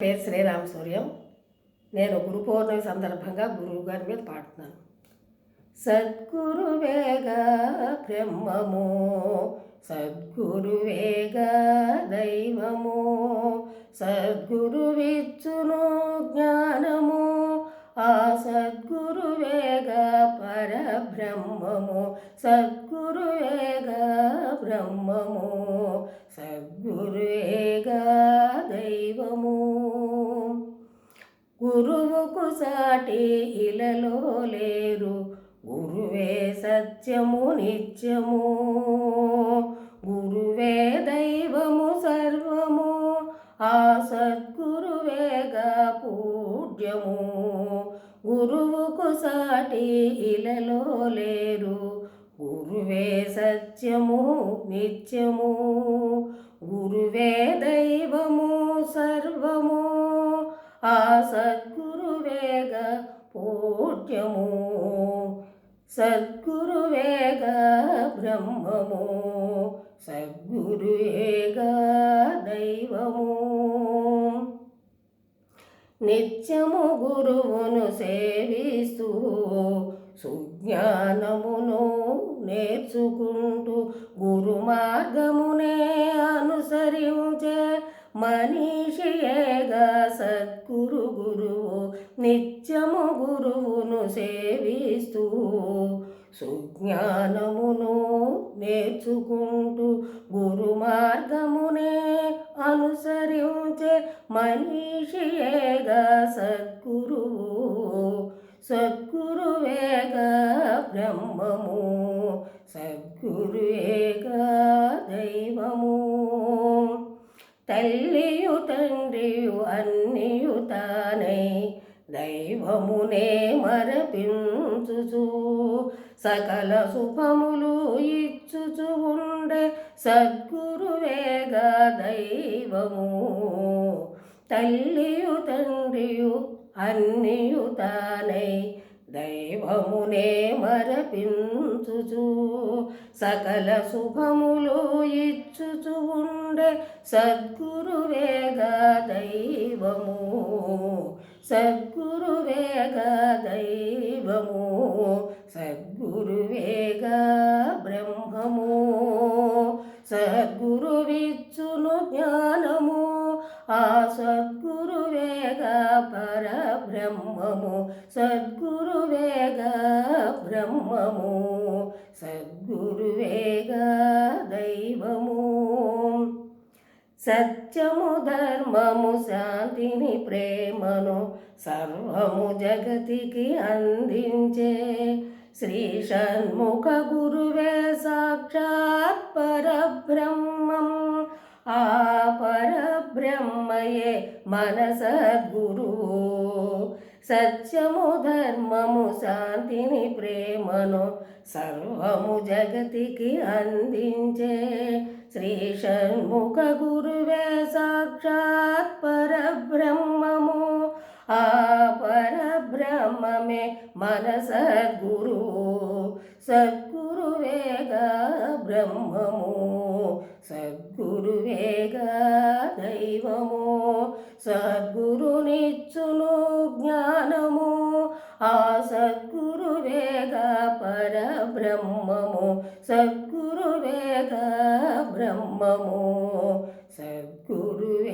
పేరు శ్రీరామ సూర్యం నేను గురు పౌర్ణమి సందర్భంగా గురువు గారి మీద పాడుతున్నాను. సద్గురువేగా బ్రహ్మము సద్గురువేగా దైవము సద్గురువిచ్చును జ్ఞానము ఆ సద్గురువేగా పరబ్రహ్మము సద్గురువేగా బ్రహ్మము సద్గురువేగా గురువుకు సాటి ఇలలో లేరు. గురువే సత్యము నిత్యము. గురువే దైవము సర్వము. ఆ సద్గురువేగా పూజ్యము. గురువుకు సాటి ఇలలో లేరు. గురువే సత్యము నిత్యము. గురువే దైవము సర్వము. ఆ సద్గురువేగ పూజ్యము. సద్గురువేగ బ్రహ్మము. సద్గురువేగ దైవము. నిత్యము గురువును సేవిస్తూ సుజ్ఞానమును నేర్చుకుంటూ గురు మార్గమునే అనుసరించే మనీషియేగా సద్గురు గురువు నిత్యము గురువును సేవిస్తూ సుజ్ఞానమును నేర్చుకుంటూ గురు మార్గమునే అనుసరించే మనీషియేగా సద్గురువు. సద్గురువేగా బ్రహ్మము సద్గురువేగా దైవ తల్లియు తండ్రియు అన్నియు తానై దైవమునే మరపించుచు. సకల శుభములు ఇచ్చుచు ఉండే సద్గురువేగా దైవము. తల్లియు తండ్రియు అన్నియు తానై దైవ దైవమునే మరపించుచు. సకల శుభములు ఇచ్చుచు ఉండే సద్గురువేగా దైవము. సద్గురువేగా దైవము. సద్గురువేగా బ్రహ్మము. సద్గురువిచ్చును జ్ఞానము. ఆ సద్గురు పరబ్రహ్మము. సద్గురువేగా బ్రహ్మము. సద్గురువేగ దైవము. సత్యము ధర్మము శాంతిని ప్రేమను సర్వము జగతికి అందించే శ్రీ షణ్ముఖ గురువే సాక్షాత్ పరబ్రహ్మం. ఆ బ్రహ్మయే మన సద్గురువు సత్యము ధర్మము శాంతిని ప్రేమను సర్వము జగతికి అందించే శ్రీ షణ్ముఖ గురువే సాక్షాత్ పరబ్రహ్మము. ఆ పరబ్రహ్మమే మన సద్గురువు దైవము సద్గురునిచ్చును జ్ఞానము. ఆ సద్గురువేగా పరబ్రహ్మము సద్గురువేగా బ్రహ్మము. సద్గురువేగా